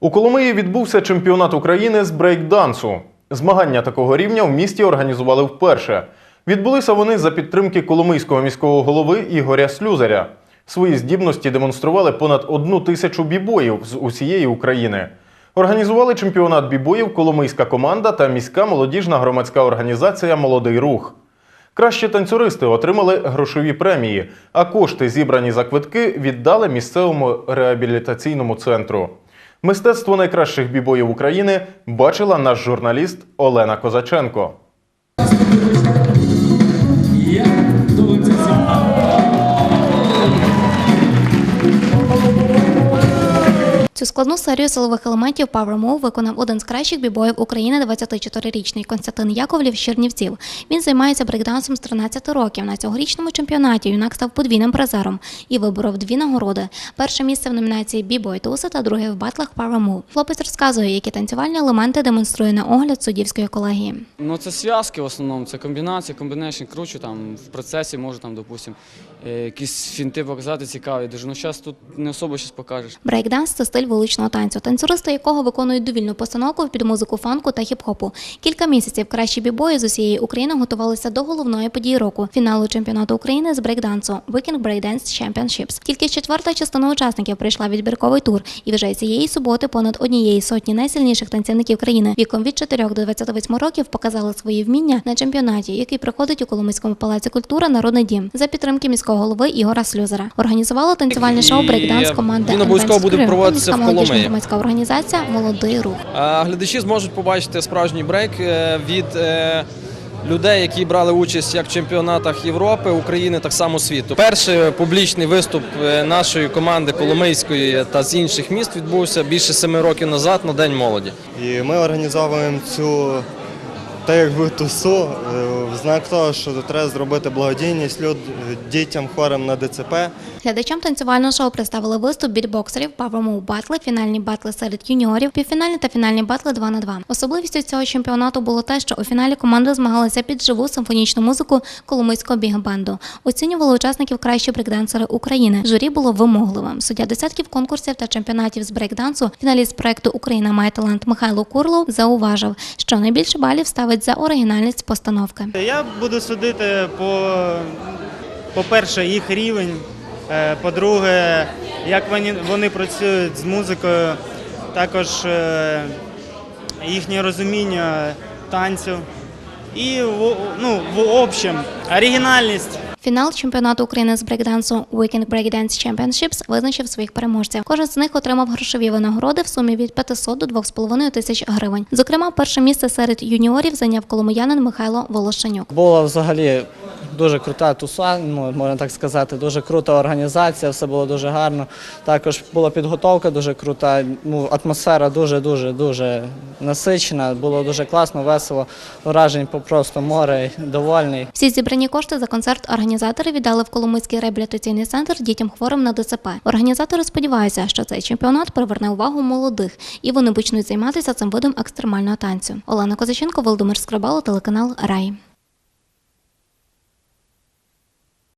У Коломиї відбувся чемпіонат України з брейкдансу. Змагання такого рівня в місті організували вперше. Відбулися вони за підтримки Коломийського міського голови Ігоря Слюзаря. Свої здібності демонстрували понад одну тисячу бібоїв з усієї України. Організували чемпіонат бібоїв Коломийська команда та міська молодіжна громадська організація Молодий рух. Кращі танцюристи отримали грошові премії, а кошти, зібрані за квитки, віддали місцевому реабілітаційному центру. Мистецтво найкращих бібоїв України бачила наш журналіст Олена Козаченко. Цю складну серію силових елементів Power Move виконав один з кращих бібоїв України 24-річний Константин Яковлів з Чернівців. Він займається брейкдансом з 13 років. На цьогорічному чемпіонаті юнак став подвійним призером і виборов дві нагороди: перше місце в номінації Бібой Туса та друге в батлах Power Move. Хлопець розказує, які танцювальні елементи демонструє на огляд суддівської колегії. Ну, це зв'язки в основному, це комбінація, комбінейшн кручу там в процесі можу там, допустим, е, якісь фінти показати цікаві. Дуже ну зараз тут не особо щось покажеш. Брейкданс це стиль вуличного танцю, танцюристи якого виконують довільну постановку під музику фанку та хіп-хопу. Кілька місяців кращі бібої з усієї України готувалися до головної події року фіналу чемпіонату України з брейкдансу Weekend Breakdance Championships. Тільки четверта частина учасників прийшла відбірковий тур, і вже цієї суботи понад однієї сотні найсильніших танцівників країни віком від 4 до 28 років показали свої вміння на чемпіонаті, який проходить у Коломийському палаці культури Народний дім за підтримки міського голови Ігора Слюзера. Організувала танцювальне шоу брейкданс команда він обов'язково буде проводитися міська молодіжна громадська організація Молодий рух. А Глядачі зможуть побачити справжній брейк е, від е, людей, які брали участь як в чемпіонатах Європи, України, так само світу. Перший публічний виступ е, нашої команди Коломийської та з інших міст відбувся більше семи років назад на День молоді. І ми організовуємо цю так якби тусу е, в знак того, що треба зробити благодійність люд, дітям хворим на ДЦП. Глядачам танцювального шоу представили виступ бітбоксерів, павермоу батли, фінальні батли серед юніорів, півфінальні та фінальні батли 2 на 2 Особливістю цього чемпіонату було те, що у фіналі команди змагалися під живу симфонічну музику Коломийського біг-банду. Оцінювали учасників кращі брейкдансери України. Журі було вимогливим. Суддя десятків конкурсів та чемпіонатів з брейкдансу, фіналіст проекту Україна має талант Михайло Курлов зауважив, що найбільше балів ставить за оригінальність постановки. Я буду судити по, по-перше, їх рівень, е, по-друге, як вони, вони працюють з музикою, також е, їхнє розуміння танцю і ну, в общем, оригінальність. Фінал чемпіонату України з брейкдансу Weekend Breakdance Championships визначив своїх переможців. Кожен з них отримав грошові винагороди в сумі від 500 до 2,5 тисяч гривень. Зокрема, перше місце серед юніорів зайняв коломиянин Михайло Волошенюк. Була взагалі дуже крута туса, ну, можна так сказати, дуже крута організація, все було дуже гарно. Також була підготовка дуже крута, ну, атмосфера дуже-дуже дуже насичена, було дуже класно, весело, вражень просто море, довольний. Всі зібрані кошти за концерт організатори віддали в Коломийський реабілітаційний центр дітям хворим на ДЦП. Організатори сподіваються, що цей чемпіонат приверне увагу молодих і вони почнуть займатися цим видом екстремального танцю. Олена Козаченко, Володимир Скрибало, телеканал Рай.